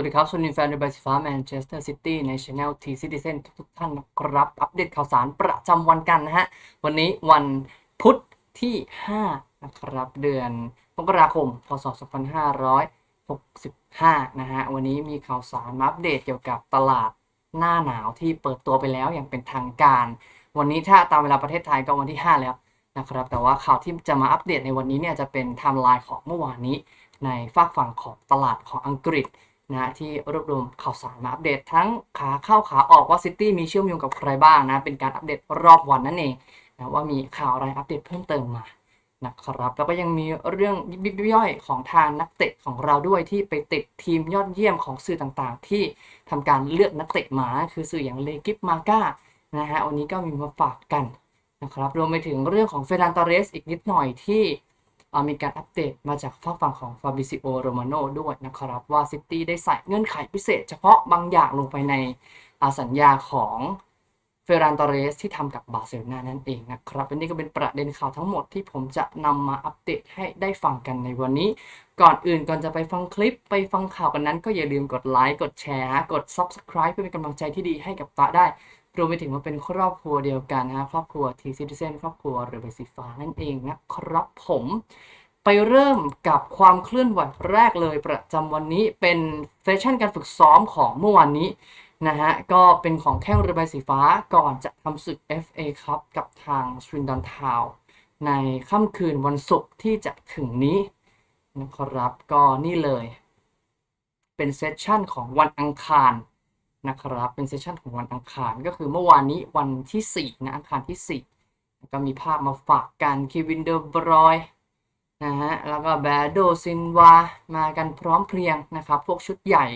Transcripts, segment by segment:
วัสดีครับสวัสดีแฟนเดอะไบซิฟ้าแมนเชสเตอร์ซิตี้ในช anel T Citizen ทุกท่านนะครับ อัปเดตข่าวสารประจำวันกันนะฮะ วันนี้วันพุธที่ 5 นะครับ เดือนมกราคม พศ 2565 นะฮะ วันนี้มีข่าวสารมาอัปเดตเกี่ยวกับตลาดหน้าหนาวที่เปิดตัวไปแล้วอย่างเป็นทางการ วันนี้ถ้าตามเวลาประเทศไทยก็วันที่ 5 แล้วนะครับ แต่ว่าข่าวที่จะมาอัปเดตในวันนี้เนี่ยจะเป็นไทม์ไลน์ของเมื่อวานนี้ ในฝากฝั่งของตลาดของอังกฤษ นะฮะที่รวบรวมข่าวสารมาอัปเดตทั้งขาเข้าขาออกว่าซิตี้มีเชื่อมโยงกับใครบ้างนะ เป็นการอัปเดตรอบวันนั่นเองนะว่ามีข่าวอะไรอัปเดตเพิ่มเติมมานะครับแล้วก็ยังมีเรื่องยิบย่อยของทางนักเตะของเราด้วยที่ไปติดทีมยอดเยี่ยมของสื่อต่างๆ ที่ทำการเลือกนักเตะมาคือสื่ออย่างเลกิฟมาก้านะฮะวันนี้ก็มีมาฝากกันนะครับรวมไปถึงเรื่องของเฟรนันตอเรสอีกนิดหน่อยที่ มีการอัปเดตมาจากฝากฝั่งของฟาบิซิโอโรมาโนด้วยนะครับว่าซิตี้ได้ใส่เงื่อนไขพิเศษ เฉพาะบางอย่างลงไปในสัญญาของเฟรนตอเรสที่ทำกับบาร์เซโลนานั่นเองนะครับอันนี้ก็เป็นประเด็นข่าวทั้งหมดที่ผมจะนำมาอัปเดตให้ได้ฟังกันในวันนี้ ก่อนอื่นก่อนจะไปฟังคลิปไปฟังข่าวกันนั้น ก็อย่าลืมกดไลค์กดแชร์กด Subscribe เพื่อเป็นกำลังใจที่ดีให้กับตาได้ รวมไปถึงมาเป็นครอบครัวเดียวกันนะครอบครัวทีซิติเซนครอบครัวเรือใบสีฟ้านั่นเองนะครับผมไปเริ่มกับความเคลื่อนไหวแรกเลยประจำวันนี้เป็นเซสชั่นการฝึกซ้อมของเมื่อวานนี้นะฮะก็เป็นของแข้งเรือใบสีฟ้าก่อนจะทำศึก FA ครับกับทางสวินดอนทาวในค่ำคืนวันศุกร์ที่จะถึงนี้นะครับก็นี่เลย เป็นเซสชั่นของวันอังคาร นะครับ เป็นเซสชันของวันอังคารก็คือเมื่อวานนี้วันที่4นะอังคารที่4ก็มีภาพมาฝากกันเควินเดอร์บรอยนะฮะแล้วก็แบโดซินวามากันพร้อมเพรียงนะครับ พวกชุดใหญ่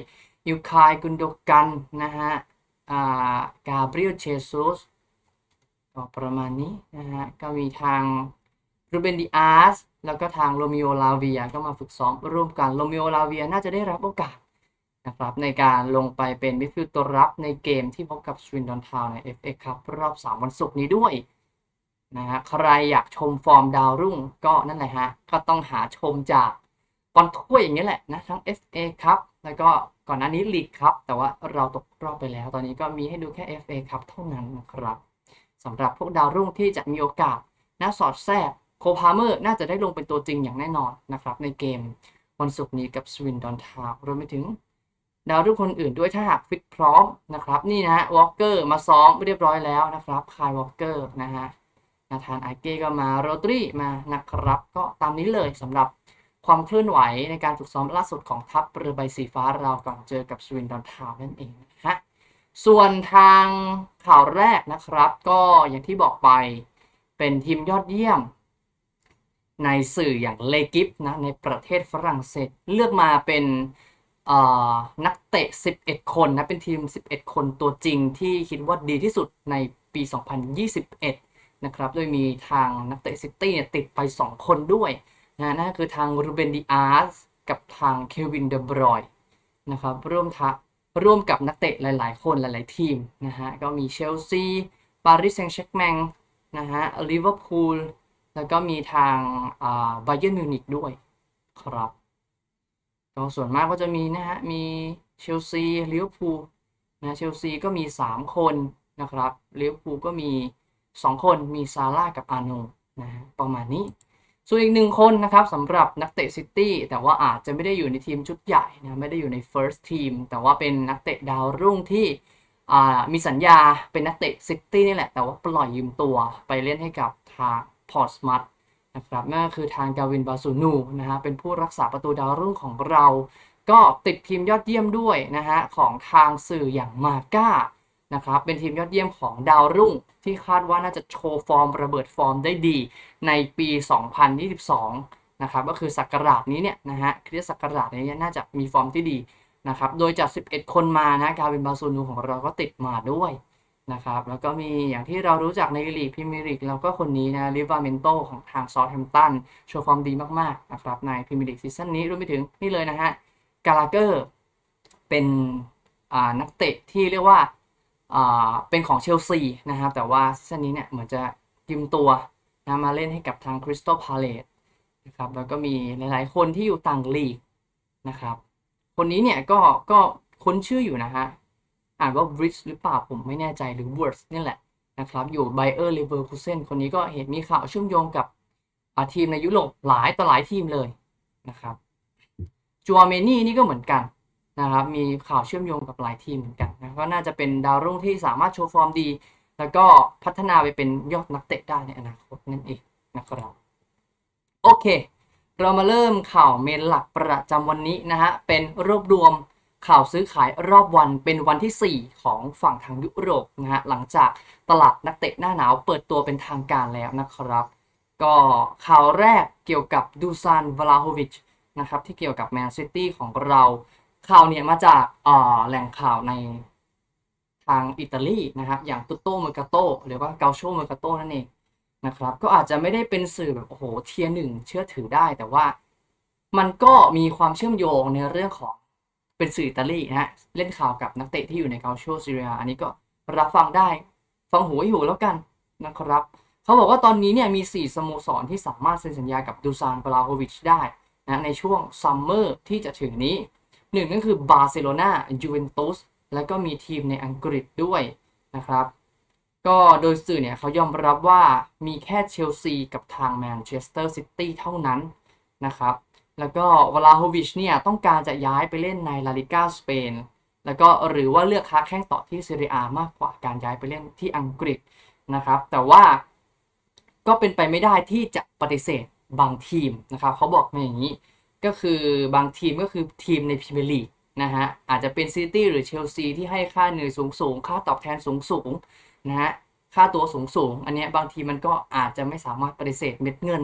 ยูคายกุนโดกันนะฮะอ่ากาเบรียลเชซุสก็ประมาณนี้นะฮะก็มีทางรูเบนดิอาสแล้วก็ทางโรมิโอลาเวียก็มาฝึกซ้อมร่วมกันโรมิโอลาเวียน่าจะได้รับโอกาส นะครับในการลงไปเป็นมิดฟิลด์ตัวรับในเกมที่พบกับสวินดอนทาวใน FA ครับรอบ 3 วันศุกร์นี้ด้วยนะฮะใครอยากชมฟอร์มดาวรุ่งก็นั่นแหละฮะก็ต้องหาชมจากบอลถ้วยอย่างนี้แหละนะทั้ง FA ครับแล้วก็ก่อนหน้านี้ลีกครับแต่ว่าเราตกรอบไปแล้ว ตอนนี้ก็มีให้ดูแค่ FA ครับเท่านั้นนะครับสำหรับพวกดาวรุ่งที่จะมีโอกาสน่าสอดแทรกโคพาเมอร์น่าจะได้ลงเป็นตัวจริงอย่างแน่นอนนะครับในเกมวันศุกร์นี้กับสวินดอนทาวรวมไปถึง ดาวรุ่งคนอื่นด้วยถ้าหากฟิตพร้อมนะครับ นี่นะฮะวอลเกอร์มาซ้อมเรียบร้อยแล้วนะครับคายวอลเกอร์นะฮะนาธานไอเก้ก็มาโรตรีมานะครับ ก็ตามนี้เลยสำหรับความเคลื่อนไหวในการฝึกซ้อมล่าสุดของทัพเรือใบสีฟ้าเราก่อนเจอกับสวินดอนทาวน์นั่นเองนะฮะส่วนทางข่าวแรกนะครับ ก็อย่างที่บอกไปเป็นทีมยอดเยี่ยม ในสื่ออย่างเลกิฟนะในประเทศฝรั่งเศสเลือกมาเป็น นักเตะ 11 คนนะเป็นทีม 11 คนตัวจริงที่คิดว่าดีที่สุดในปี 2021 นะครับ โดยมีทางนักเตะซิตี้เนี่ยติดไป 2 คนด้วยนะนั่นคือทางรูเบนดิอาสกับทางเควินเดบรอยนะครับร่วมทะร่วมกับนักเตะหลาย ๆ คนหลาย ๆ ทีมนะฮะ ก็มีเชลซีปารีสแซงต์แชร์กแมงนะฮะลิเวอร์พูลแล้วก็มีทางอ่าไบเย r n m มิวนิกด้วยครับ ก็ส่วนมากก็จะมีนะฮะ มีเชลซีลิเวอร์พูลนะเชลซีก็มี 3 คนนะครับลิเวอร์พูลก็มี 2 คนมีซาร่ากับอาโนนะฮะประมาณนี้ ส่วนอีกหนึ่งคนนะครับสำหรับนักเตะซิตี้แต่ว่าอาจจะไม่ได้อยู่ในทีมชุดใหญ่นะไม่ได้อยู่ใน first team แต่ว่าเป็นนักเตะดาวรุ่งที่มีสัญญาเป็นนักเตะซิตี้นี่แหละ แต่ว่าปล่อยยืมตัวไปเล่นให้กับทางพอร์ตสมัต นะครับนั่นคือทางกาวินบาซูนูนะฮะเป็นผู้รักษาประตูดาวรุ่งของเรา ก็ติดทีมยอดเยี่ยมด้วยนะฮะของทางสื่ออย่างมาก้านะครับเป็นทีมยอดเยี่ยมของดาวรุ่ง ที่คาดว่าน่าจะโชว์ฟอร์มระเบิดฟอร์มได้ดีในปี 2022นะครับก็คือศักราชนี้เนี่ยนะฮะคริสศักราชนี้น่าจะมีฟอร์มที่ดีนะครับโดยจาก 11 คนมานะกาวินบาซูนูของเราก็ติดมาด้วย นะครับ แล้วก็มีอย่างที่เรารู้จักในลีกพรีเมียร์ลีกแล้วก็คนนี้นะลิวาเมนโตของทางซอลแฮมตันโชว์ฟอร์มดีมากๆนะครับในพรีเมียร์ลีกซีซั่นนี้รวมไปถึงนี่เลยนะฮะกาลาเกอร์เป็นนักเตะที่เรียกว่าอ่าเป็นของเชลซีนะครับ แต่ว่าซีซั่นนี้เนี่ยเหมือนจะยืมตัวนะมาเล่นให้กับทางคริสตัลพาเลตนะครับแล้วก็มีหลายๆ คนที่อยู่ต่างลีกนะครับ คนนี้เนี่ยก็ก็คุ้นชื่ออยู่นะฮะ อ่านว่า b r i d g e หรือเปล่าผมไม่แน่ใจหรือ w o r d s นี่แหละนะครับอยู่ไบเออร์เลเวอร์คูเซนคนนี้ก็เห็นมีข่าวเชื่อมโยงกับทีมในยุโรปหลายต่อหลายทีมเลยนะครับจูอาเมนี่นี่ก็เหมือนกันนะครับมีข่าวเชื่อมโยงกับหลายทีมเหมือนกันนะก็น่าจะเป็นดาวรุ่งที่สามารถโชว์ฟอร์มดี แล้วก็พัฒนาไปเป็นยอดนักเตะได้ในอนาคตนั่นเองนะครับโอเค เรามาเริ่มข่าวเมนหลักประจำวันนี้นะฮะเป็นรวบรวม ข่าวซื้อขายรอบวันเป็นวันที่ 4 ของฝั่งทางยุโรปนะฮะหลังจากตลาดนักเตะหน้าหนาวเปิดตัวเป็นทางการแล้วนะครับ ก็ข่าวแรกเกี่ยวกับดูซานวลาโฮวิชนะครับที่เกี่ยวกับแมนซิตี้ของเรา ข่าวเนี่ยมาจากอ่าแหล่งข่าวในทางอิตาลีนะครับอย่างตุโตเมกาโตหรือว่าเกาโชเมกาโตนั่นเองนะครับก็อาจจะไม่ได้เป็นสื่อแบบโอ้โหเทียหนึ่งเชื่อถือได้ แต่ว่ามันก็มีความเชื่อมโยงในเรื่องของ เป็นสื่ออิตาลีนะฮะเล่นข่าวกับนักเตะที่อยู่ในเกาโชซีเรียอันนี้ก็รับฟังได้ฟังหูไว้หูแล้วกันนะครับเขาบอกว่าตอนนี้เนี่ยมี 4 สโมสรที่สามารถเซ็นสัญญากับดูซานบราโฮวิชได้นะในช่วงซัมเมอร์ที่จะถึงนี้หนึ่งก็คือบาร์เซโลนายูเวนตุสแล้วก็มีทีมในอังกฤษด้วยนะครับก็โดยสื่อเนี่ยเขายอมรับว่ามีแค่เชลซีกับทางแมนเชสเตอร์ซิตี้เท่านั้นนะครับ แล้วก็วลาโฮวิชเนี่ยต้องการจะย้ายไปเล่นในลาลิก้าสเปนแล้วก็หรือว่าเลือกค้าแข้งต่อที่ซีเรียมากกว่าการย้ายไปเล่นที่อังกฤษนะครับ แต่ว่าก็เป็นไปไม่ได้ที่จะปฏิเสธบางทีมนะครับเขาบอกมาอย่างนี้ก็คือบางทีมก็คือทีมในพรีเมียร์ลีกนะฮะอาจจะเป็นซิตี้หรือเชลซีที่ให้ค่าเหนื่อยสูงสูงๆค่าตอบแทนสูงสูงๆนะฮะค่าตัวสูงสูงอันนี้บางทีมันก็อาจจะไม่สามารถปฏิเสธเม็ดเงิน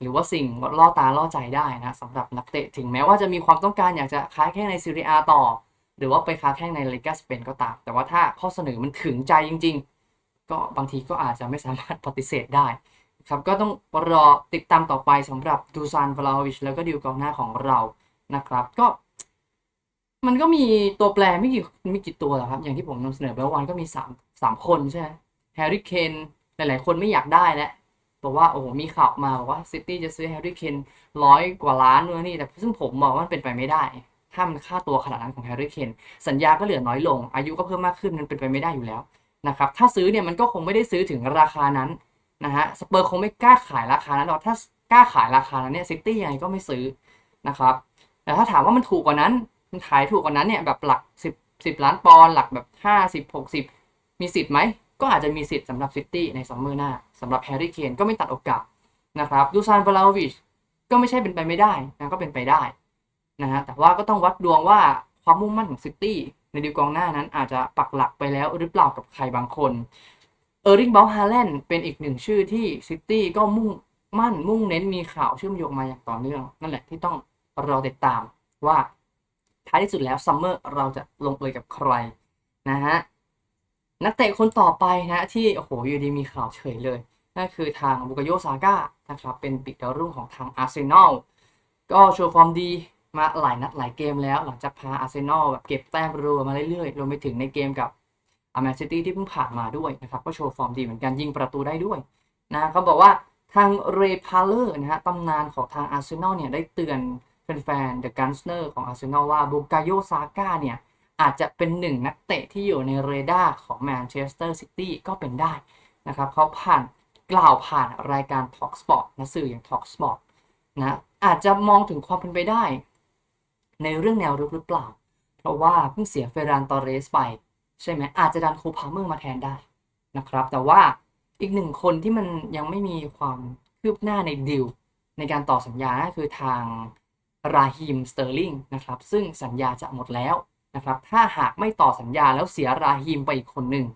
หรือว่าสิ่งล่อตาล่อใจได้นะสำหรับนักเตะถึงแม้ว่าจะมีความต้องการอยากจะค้าแข้งในซีเรียต่อ หรือว่าไปค้าแข้งในลีกาสเปนก็ตาม แต่ว่าถ้าข้อเสนอมันถึงใจจริง ๆ ก็บางทีก็อาจจะไม่สามารถปฏิเสธได้ครับก็ต้องรอติดตามต่อไปสำหรับดูซานวลาวิชแล้วก็ดิวกองหน้าของเรานะครับ ก็ มันก็มีตัวแปรไม่กี่ไม่กี่ตัวหรอครับ อย่างที่ผมนำเสนอไปเมื่อวานก็มีสามสามคนใช่ไหมแฮร์รี่เคนหลายๆ คนไม่อยากได้แล้ว บอกว่าโอ้โหมีข่าวมาบอกว่าซิตี้จะซื้อแฮร์รี่เคนร้อยกว่าล้านนู่นนี่แต่ซึ่งผมมองว่ามันเป็นไปไม่ได้ถ้ามันค่าตัวขนาดนั้นของแฮร์รี่เคนสัญญาก็เหลือน้อยลง อายุก็เพิ่มมากขึ้นมันเป็นไปไม่ได้อยู่แล้วนะครับถ้าซื้อเนี่ยมันก็คงไม่ได้ซื้อถึงราคานั้นนะฮะสเปอร์คงไม่กล้าขายราคานั้นหรอกถ้ากล้าขายราคานั้นเนี่ยซิตี้ยังไงก็ไม่ซื้อนะครับแต่ถ้าถามว่ามันถูกกว่านั้นมันขายถูกกว่านั้นเนี่ยแบบหลักสิบสิบล้านปอนด์หลักแบบห้าสิบหกสิบมีสิทธิ์ไหม ก็อาจจะมีสิทธิ์สำหรับซิตี้ในซัมเมอร์หน้าสำหรับแฮร์รี่เคนก็ไม่ตัดโอกาสนะครับดูซานวลาวิชก็ไม่ใช่เป็นไปไม่ได้นะก็เป็นไปได้นะฮะแต่ว่าก็ต้องวัดดวงว่าความมุ่งมั่นของซิตี้ในดิวกองหน้านั้นอาจจะปักหลักไปแล้วหรือเปล่ากับใครบางคนเออร์ริงบอลฮาแลนด์เป็นอีกหนึ่งชื่อที่ซิตี้ก็มุ่งมั่นมุ่งเน้นมีข่าวเชื่อมโยงมาอย่างต่อเนื่อง นั่นแหละที่ต้องรอติดตามว่าท้ายที่สุดแล้วซัมเมอร์เราจะลงเอยกับใครนะฮะ นักเตะคนต่อไปนะที่โอ้โหอยู่ดีมีข่าวเฉยเลย นั่นคือทางบุกโยซาก้านะครับเป็นปีกดาวรุ่งของทางอาร์เซนอลก็โชว์ฟอร์มดีมาหลายนัดหลายเกมแล้ว หลังจากพาอาร์เซนอลแบบเก็บแต้มรัวมาเรื่อยๆรวมไปถึงในเกมกับอาร์แมนซิตี้ที่เพิ่งผ่านมาด้วยนะครับก็โชว์ฟอร์มดีเหมือนกันยิงประตูได้ด้วยนะเขาบอกว่าทางเรพาเลอร์นะฮะตำนานของทางอาร์เซนอลเนี่ยได้เตือนแฟนๆ The Gunner ของอาร์เซนอลว่าบุกาโยซาก้าเนี่ย อาจจะเป็นหนึ่งนักเตะที่อยู่ในเรดาร์ของแมนเชสเตอร์ซิตี้ก็เป็นได้นะครับเขาผ่านกล่าวผ่านรายการ Talk Sport นะสื่ออย่าง Talk Sport นะอาจจะมองถึงความเป็นไปได้ ในเรื่องแนวรุกหรือเปล่า เพราะว่าเพิ่งเสียเฟรานตอเรสไป ใช่ไหมอาจจะดันโคพาเมอร์มาแทนได้นะครับ แต่ว่าอีกหนึ่งคนที่มันยังไม่มีความคืบหน้าในดิวในการต่อสัญญาคือทางราฮิมสเตอร์ลิงนะครับ ซึ่งสัญญาจะหมดแล้ว นะครับ ถ้าหากไม่ต่อสัญญาแล้วเสียราฮิมไปอีกคนหนึ่ง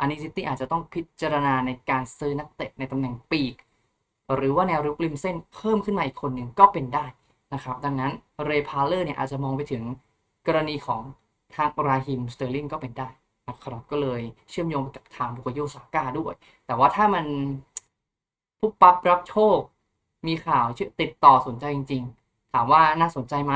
อันนี้ซิตี้อาจจะต้องพิจารณาในการซื้อนักเตะในตำแหน่งปีก หรือว่าแนวรุกริมเส้นเพิ่มขึ้นมาอีกคนหนึ่งก็เป็นได้นะครับ ดังนั้นเรพาเลอร์เนี่ยอาจจะมองไปถึงกรณีของทางราฮิมสเตอร์ลิงก็เป็นได้นะครับก็เลยเชื่อมโยงกับทางบุกโยซาก้าด้วย แต่ว่าถ้ามันปุ๊บปั๊บรับโชค มีข่าวชื่อติดต่อสนใจจริง ๆ ถามว่าน่าสนใจไหม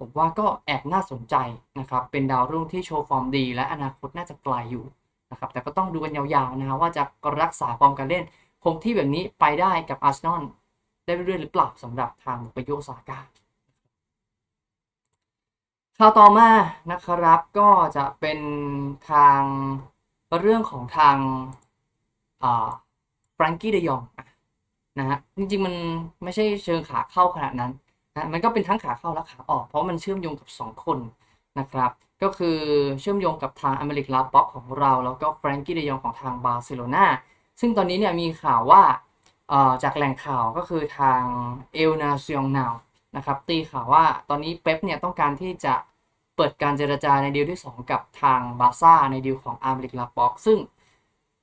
ผมว่าก็แอบน่าสนใจนะครับ เป็นดาวรุ่งที่โชว์ฟอร์มดี และอนาคตน่าจะไกลอยู่นะครับ แต่ก็ต้องดูกันยาวๆนะครับว่าจะรักษาฟอร์มการเล่น คงที่แบบนี้ไปได้กับอาร์เซนอลได้เรื่อยๆหรือเปล่าสำหรับทางบุกโยซากาข่าวต่อมานะครับก็จะเป็นทางเรื่องของทางอ่าฟรงกี้เดยองนะฮะจริงๆ มันไม่ใช่เชิงขาเข้าขนาดนั้น นะมันก็เป็นทั้งขาเข้าและขาออก เพราะมันเชื่อมโยงกับ 2 คนนะครับ ก็คือเชื่อมโยงกับทางอเมริกลาป็อกของเรา แล้วก็แฟรงกี้เดยองของทางบาร์เซโลนาซึ่งตอนนี้เนี่ยมีข่าวว่าจากแหล่งข่าวก็คือทางเอลนาซิองนาวนะครับตีข่าวว่าตอนนี้เป๊ปเนี่ยต้องการที่จะเปิดการเจรจาในดีลที่ 2 กับทางบาซ่าในดีลของอาร์เมริกลาป็อกซึ่ง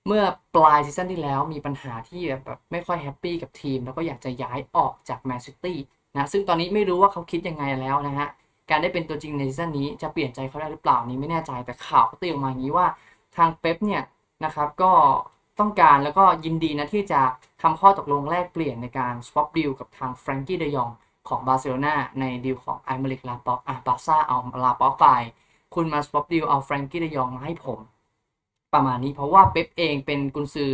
เมื่อปลายซีซั่นที่แล้วมีปัญหาที่แบบไม่ค่อยแฮปปี้กับทีม แล้วก็อยากจะย้ายออกจากแมนซิตี้ นะซึ่งตอนนี้ไม่รู้ว่าเขาคิดยังไงแล้วนะฮะการได้เป็นตัวจริงในซีซั่นนี้จะเปลี่ยนใจเขาได้หรือเปล่านี้ไม่แน่ใจแต่ข่าวก็ตีออกมาอย่างนี้ว่าทางเป๊ปเนี่ยนะครับก็ต้องการแล้วก็ยินดีนะที่จะทำข้อตกลงแลกเปลี่ยนในการ swap deal กับทางแฟรงกี้เดยองของบาร์เซโลนาในดีลของไอเมริกลาป็อกอะบาซ่าเอาลาป็อกไป คุณมา swap deal เอาแฟรงกี้เดยองมาให้ผม ประมาณนี้เพราะว่าเป๊ปเองเป็นกุนซือ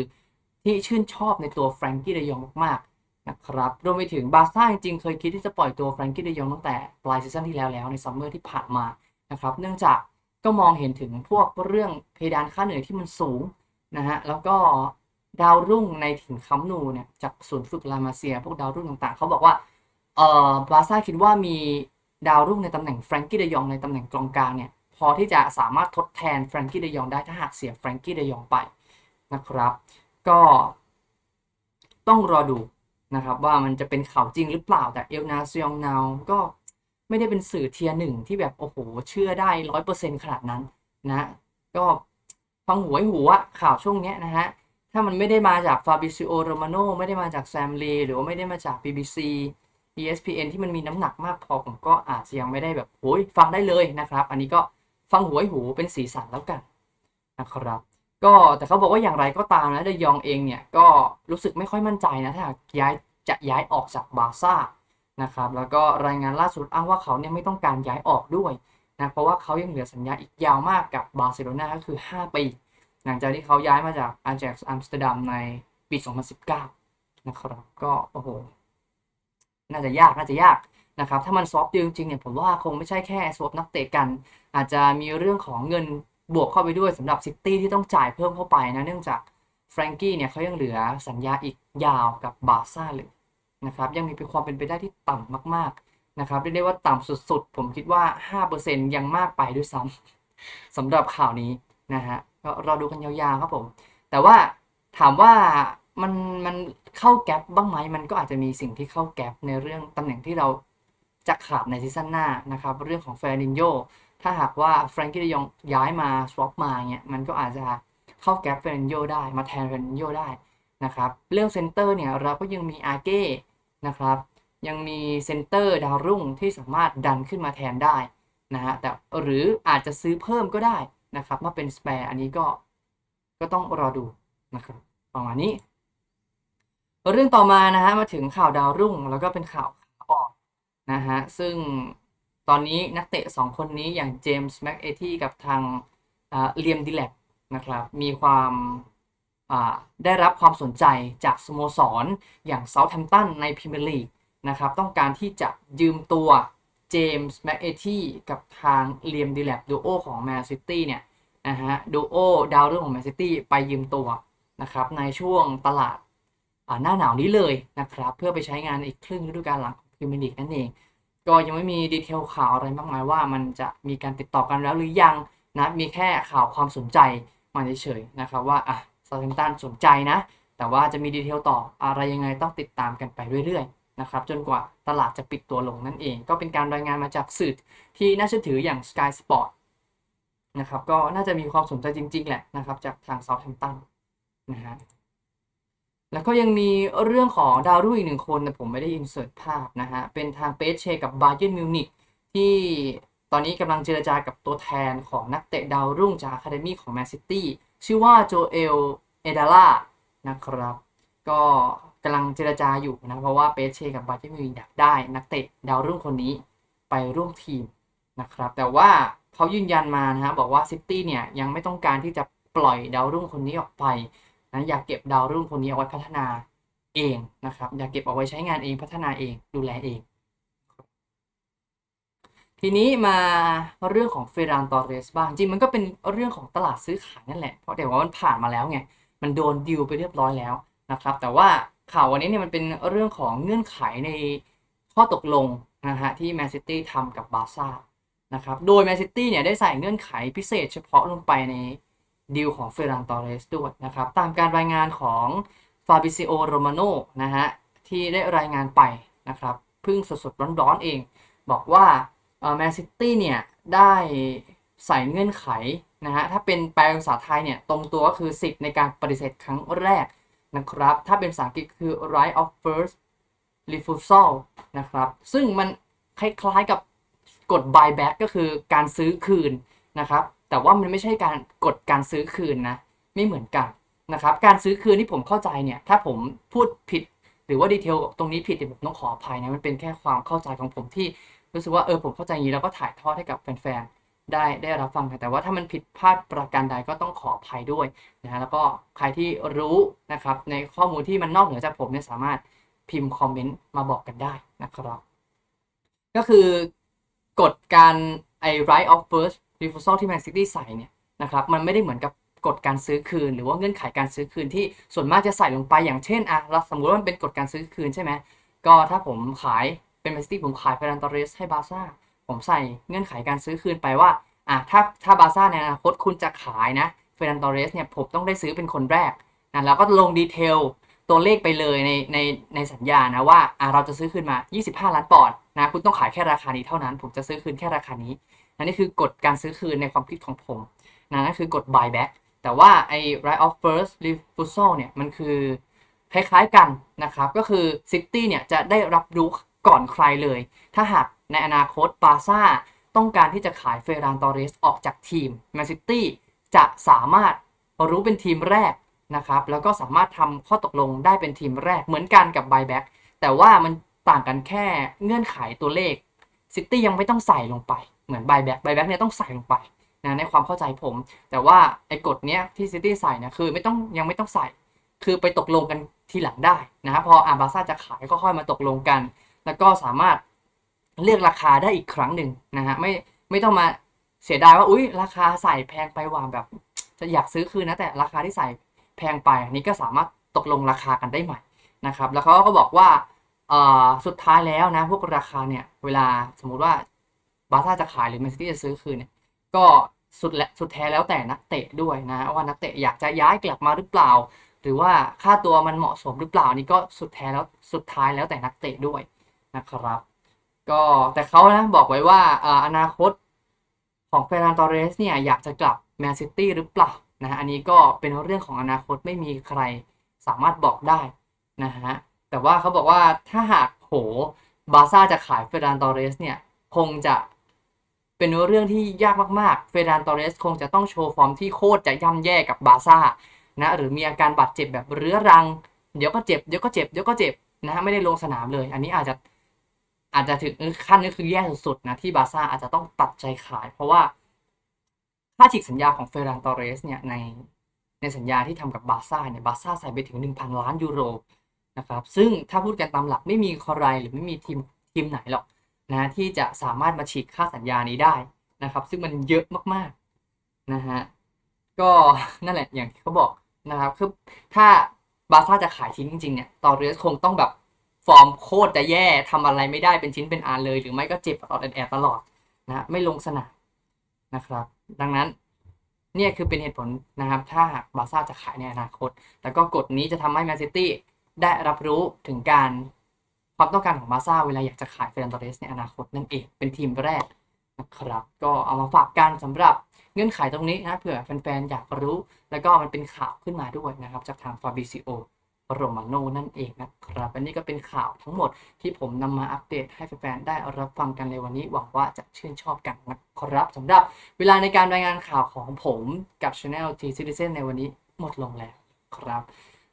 ที่ชื่นชอบในตัวแฟรงกี้เดยองมากๆ นะครับรวมไปถึงบาซ่าจริงๆเคยคิดที่จะปล่อยตัวแฟรงกี้เดยองตั้งแต่ปลายซีซั่นที่แล้วแล้วในซัมเมอร์ที่ผ่านมานะครับเนื่องจากก็มองเห็นถึงพวกเรื่องเพดานค่าเหนื่อยที่มันสูงนะฮะแล้วก็ดาวรุ่งในถิ่นคัมนูเนี่ยจากศูนย์ฝึกลามาเซีย พวกดาวรุ่งต่างๆ เขาบอกว่าเอ่อบาซ่าคิดว่ามีดาวรุ่งในตำแหน่งแฟรงกี้เดยองในตำแหน่งกองกลางเนี่ยพอที่จะสามารถทดแทนแฟรงกี้เดยองได้ถ้าหากเสียแฟรงกี้เดยองไปนะครับ ก็ต้องรอดู นะครับ ว่ามันจะเป็นข่าวจริงหรือเปล่าแต่เอลนาซยองนาวก็ไม่ได้เป็นสื่อเทียร์หนึ่งที่แบบโอ้โห เชื่อได้ร้อยเปอร์เซ็นต์ขนาดนั้นนะ ก็ฟังหวยหัวข่าวช่วงนี้นะฮะ ถ้ามันไม่ได้มาจากฟาบิซิโอโรมาโนไม่ได้มาจากแซมลีหรือว่าไม่ได้มาจาก BBC ESPN ที่มันมีน้ำหนักมากพอผมก็อาจจะยังไม่ได้แบบโอ้ยฟังได้เลยนะครับ อันนี้ก็ฟังหวยหูเป็นสีสันแล้วกันนะครับ ก็แต่เขาบอกว่าอย่างไรก็ตามนะเดยองเองเนี่ยก็รู้สึกไม่ค่อยมั่นใจนะถ้าย้ายจะย้ายออกจากบาซ่านะครับแล้วก็รายงานล่าสุดอ้างว่าเขาเนี่ยไม่ต้องการย้ายออกด้วยนะเพราะว่าเขายังเหลือสัญญาอีกยาวมากกับบาร์เซโลนาก็คือ 5 ปี หลังจากที่เขาย้ายมาจากอาแจ็กซ์อัมสเตอร์ดัมในปี 2019 นะครับ ก็โอ้โห น่าจะยากน่าจะยากนะครับ ถ้ามันซอฟต์จริงๆเนี่ยผมว่าคงไม่ใช่แค่สวอปนักเตะกัน อาจจะมีเรื่องของเงิน บวกเข้าไปด้วยสำหรับซิตี้ที่ต้องจ่ายเพิ่มเข้าไปนะเนื่องจากแฟรงกี้เนี่ยเขายังเหลือสัญญาอีกยาวกับบาซ่าเลยนะครับยังมีความเป็นไปได้ที่ต่ำมากๆนะครับเรียกได้ว่าต่ำสุดๆ ผมคิดว่า 5%ยังมากไปด้วยซ้ำสำหรับข่าวนี้นะฮะก็รอดูกันยาวๆครับผม แต่ว่าถามว่ามันมันเข้าแก๊ปบ้างไหมมันก็อาจจะมีสิ่งที่เข้าแก๊ปในเรื่องตำแหน่งที่เราจะขาดในซีซั่นหน้านะครับ เรื่องของเฟรนินโย ถ้าหากว่าแฟรงกี้ดยองย้ายมาสวอปมาเนี่ยมันก็อาจจะเข้าแก๊ปเฟรนโยได้มาแทนเฟรนโยได้นะครับเรื่องเซนเตอร์เนี่ยเราก็ยังมีอาเก้นะครับยังมีเซนเตอร์ดาวรุ่งที่สามารถดันขึ้นมาแทนได้นะฮะแต่หรืออาจจะซื้อเพิ่มก็ได้นะครับมาเป็นสเปร์อันนี้ก็ก็ต้องรอดูนะครับประมาณนี้ เรื่องต่อมานะฮะมาถึงข่าวดาวรุ่งแล้วก็เป็นข่าวขาออกนะฮะซึ่ง ตอนนี้นักเตะ 2 คนนี้อย่างเจมส์แม็กเอที่กับทางเลียมดิแลกนะครับมีความได้รับความสนใจจากสโมสรอย่างเซาท์แฮมป์ตันในพรีเมียร์ลีกนะครับต้องการที่จะยืมตัวเจมส์แม็กเอที่กับทางเลียมดิแลกดูโอของแมนซิตี้เนี่ยนะฮะดูโอดาวเรื่องของแมนซิตี้ไปยืมตัวนะครับในช่วงตลาดหน้าหนาวนี้เลยนะครับเพื่อไปใช้งานอีกครึ่งฤดูกาลหลังพรีเมียร์ลีกนั่นเอง ก็ยังไม่มีดีเทลข่าวอะไรมากมายว่ามันจะมีการติดต่อกันแล้วหรือยังนะมีแค่ข่าวความสนใจมาเฉยๆนะครับว่าอะซาเทนตันสนใจนะ แต่ว่าจะมีดีเทลต่ออะไรยังไงต้องติดตามกันไปเรื่อยๆนะครับจนกว่าตลาดจะปิดตัวลงนั่นเอง ก็เป็นการรายงานมาจากสื่อที่น่าเชื่อถืออย่าง Sky Sport นะครับก็น่าจะมีความสนใจจริงๆแหละนะครับจากทางซาเทนตันนะฮะ แล้วก็ยังมีเรื่องของดาวรุ่งอีกหนึ่งคนแต่ผมไม่ได้อินเสิร์ตภาพนะฮะ เป็นทางเปเชกับบาเย r ร์มิวนิกที่ตอนนี้กำลังเจรจากับตัวแทนของนักเตะดาวรุ่งจากอะคาเดมี่ของแมนซิตี้ชื่อว่าโจเอลเอดาล่านะครับ ก็กำลังเจรจาอยู่นะ เพราะว่าเปเชกับบาเย r ร์มิวนิกอยากได้นักเตะดาวรุ่งคนนี้ไปร่วมทีมนะครับ แต่ว่าเขายืนยันมานะฮะบอกว่าซิตี้เนี่ยยังไม่ต้องการที่จะปล่อยดาวรุ่งคนนี้ออกไป นะอยากเก็บดาวรุ่งคนนี้เอาไว้พัฒนาเองนะครับ อยากเก็บเอาไว้ใช้งานเองพัฒนาเองดูแลเอง ทีนี้มาเรื่องของเฟรานตอเรสบ้างจริงมันก็เป็นเรื่องของตลาดซื้อขายนั่นแหละเพราะแต่ว่ามันผ่านมาแล้วไงมันโดนดิวไปเรียบร้อยแล้วนะครับ แต่ว่าข่าววันนี้เนี่ยมันเป็นเรื่องของเงื่อนไขในข้อตกลงนะฮะที่แมนซิตี้ทำกับบาร์ซ่านะครับ โดยแมนซิตี้เนี่ยได้ใส่เงื่อนไขพิเศษเฉพาะลงไปใน ดีลของเฟรานตอเรสด้วยนะครับ ตามการรายงานของฟาบิซิโอโรมาโนนะฮะ ที่ได้รายงานไปนะครับเพิ่งสดๆร้อนๆเอง บอกว่าแมนซิตี้เนี่ย ได้ใส่เงื่อนไขนะฮะ ถ้าเป็นแปลภาษาไทยเนี่ย ตรงตัวก็คือสิทธิ์ในการปฏิเสธครั้งแรกนะครับ ถ้าเป็นภาษาอังกฤษคือ right of first refusal นะครับ ซึ่งมันคล้ายๆกับกด buyback ก็คือการซื้อคืนนะครับ แต่ว่ามันไม่ใช่การกดการซื้อคืนนะไม่เหมือนกันนะครับการซื้อคืนที่ผมเข้าใจเนี่ยถ้าผมพูดผิด หรือว่าดีเทลตรงนี้ผิดเนี่ยผมต้องขออภัยนะมันเป็นแค่ความเข้าใจของผมที่รู้สึกว่าเออผมเข้าใจอย่างนี้แล้วก็ถ่ายทอดให้กับแฟนๆได้ได้รับฟังแต่ว่าถ้ามันผิดพลาดประการใดก็ต้องขออภัยด้วยนะฮะแล้วก็ใครที่รู้นะครับในข้อมูลที่มันนอกเหนือจากผมเนี่ยสามารถพิมพ์คอมเมนต์มาบอกกันได้นะครับก็คือกฎการไอ้ right of first refusal ที่ Man City ใส่เนี่ยนะครับมันไม่ได้เหมือนกับกฎการซื้อคืน หรือว่าเงื่อนไขการซื้อคืนที่ส่วนมากจะใส่ลงไปอย่างเช่นอะเราสมมุติว่ามันเป็นกฎการซื้อคืนใช่ไหมก็ถ้าผมขายเป็น Man City ผมขายเฟรนตอเรสให้บาซ่าผมใส่เงื่อนไขการซื้อคืนไปว่าอะถ้าถ้าบาซ่าในอนาคตคุณจะขายนะเฟรนตอเรสเนี่ยผมต้องได้ซื้อเป็นคนแรกนะแล้วก็ลงดีเทลตัวเลขไปเลยในในในสัญญานะว่าอะเราจะซื้อคืนมา 25 ล้านปอนด์นะคุณต้องขายแค่ราคานี้เท่านั้น ผมจะซื้อคืนแค่ราคานี้ นะนี่คือกฎการซื้อคืนในความคิดของผมนะนั่นคือกฎ buyback แต่ว่าไอ้ right of first refusal เนี่ยมันคือคล้ายๆกันนะครับ ก็คือ City เนี่ยจะได้รับรู้ก่อนใครเลย ถ้าหากในอนาคตบาซ่าต้องการที่จะขายเฟรานตอเรสออกจากทีมแมนซิตี้จะสามารถรู้เป็นทีมแรกนะครับ แล้วก็สามารถทำข้อตกลงได้เป็นทีมแรกเหมือนกันกับ buyback แต่ว่ามันต่างกันแค่เงื่อนไขตัวเลข City ยังไม่ต้องใส่ลงไป เหมือน buyback buyback เนี่ยต้องใส่ลงไปนะในความเข้าใจผม แต่ว่าไอ้กฎเนี้ยที่ซิตี้ใส่นะคือไม่ต้องยังไม่ต้องใส่ คือไปตกลงกันทีหลังได้นะครับพออาบาซ่าจะขายก็ค่อยมาตกลงกัน แล้วก็สามารถเลือกราคาได้อีกครั้งหนึ่งนะฮะไม่ไม่ต้องมาเสียดายว่าอุ้ยราคาใส่แพงไปว่าแบบ จะอยากซื้อคืนนะแต่ราคาที่ใส่แพงไปอันนี้ก็สามารถตกลงราคากันได้ใหม่นะครับแล้วเขาก็บอกว่าสุดท้ายแล้วนะพวกราคาเนี่ยเวลาสมมุติว่า บาซ่าจะขายหรือแมนซิตี้จะซื้อคืนเนี่ยก็สุดและสุดแท้แล้วแต่นักเตะด้วยนะว่านักเตะอยากจะย้ายกลับมาหรือเปล่า หรือว่าค่าตัวมันเหมาะสมหรือเปล่านี่ก็สุดแท้แล้วสุดท้ายแล้วแต่นักเตะด้วยนะครับ ก็แต่เขานะบอกไว้ว่าอนาคตของเฟรนตอเรสเนี่ยอยากจะกลับแมนซิตี้หรือเปล่านะอันนี้ก็เป็นเรื่องของอนาคตไม่มีใครสามารถบอกได้นะฮะแต่ว่าเขาบอกว่าถ้าหากโหบาซ่าจะขายเฟรนตอเรสเนี่ยคงจะ เป็นเรื่องที่ยากมากๆ เฟรานตอเรสคงจะต้องโชว์ฟอร์มที่โคตรจะย่ำแย่กับบาซ่านะหรือมีอาการบาดเจ็บแบบเรื้อรัง เดี๋ยวก็เจ็บเดี๋ยวก็เจ็บเดี๋ยวก็เจ็บนะฮะไม่ได้ลงสนามเลย อันนี้อาจจะอาจจะถึงขั้นนี้คือแย่สุดๆนะที่บาซ่าอาจจะต้องตัดใจขาย เพราะว่าค่าฉีกสัญญาของเฟรานตอเรสเนี่ยในในสัญญาที่ทำกับบาซ่าเนี่ยบาซ่าใส่ไปถึง 1,000 ล้านยูโรนะครับซึ่งถ้าพูดกันตามหลักไม่มีใครหรือไม่มีทีมทีมไหนหรอก นะที่จะสามารถมาฉีกค่าสัญญานี้ได้นะครับ ซึ่งมันเยอะมากๆนะฮะก็นั่นแหละอย่างที่เขาบอกนะครับคือถ้าบาซ่าจะขายทิ้งจริงๆเนี่ยตอเรสคงต้องแบบฟอร์มโคตรจะแย่ทำอะไรไม่ได้เป็นชิ้นเป็นอันเลย หรือไม่ก็เจ็บตลอดแอดตลอดนะไม่ลงสนามนะครับ ดังนั้นเนี่ยคือเป็นเหตุผลนะครับ ถ้าหากบาซ่าจะขายในอนาคต แล้วก็กฎนี้จะทำให้แมนซิตี้ได้รับรู้ถึงการ ความต้องการของบาซ่าเวลาอยากจะขายเฟรนตอเรสในอนาคตนั่นเอง เป็นทีมแรกนะครับ ก็เอามาฝากกันสำหรับเงื่อนไขตรงนี้นะเผื่อแฟนๆอยากรู้ แล้วก็มันเป็นข่าวขึ้นมาด้วยนะครับ จากทางฟาบิซิโอโรมาโนนั่นเองนะครับ อันนี้ก็เป็นข่าวทั้งหมดที่ผมนำมาอัปเดตให้แฟนๆได้รับฟังกันในวันนี้หวังว่าจะชื่นชอบกันนะครับสำหรับเวลาในการรายงานข่าวของผมกับ Channel T Citizen ในวันนี้หมดลงแล้วครับ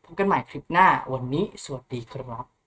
พบกันใหม่คลิปหน้าวันนี้สวัสดีครับ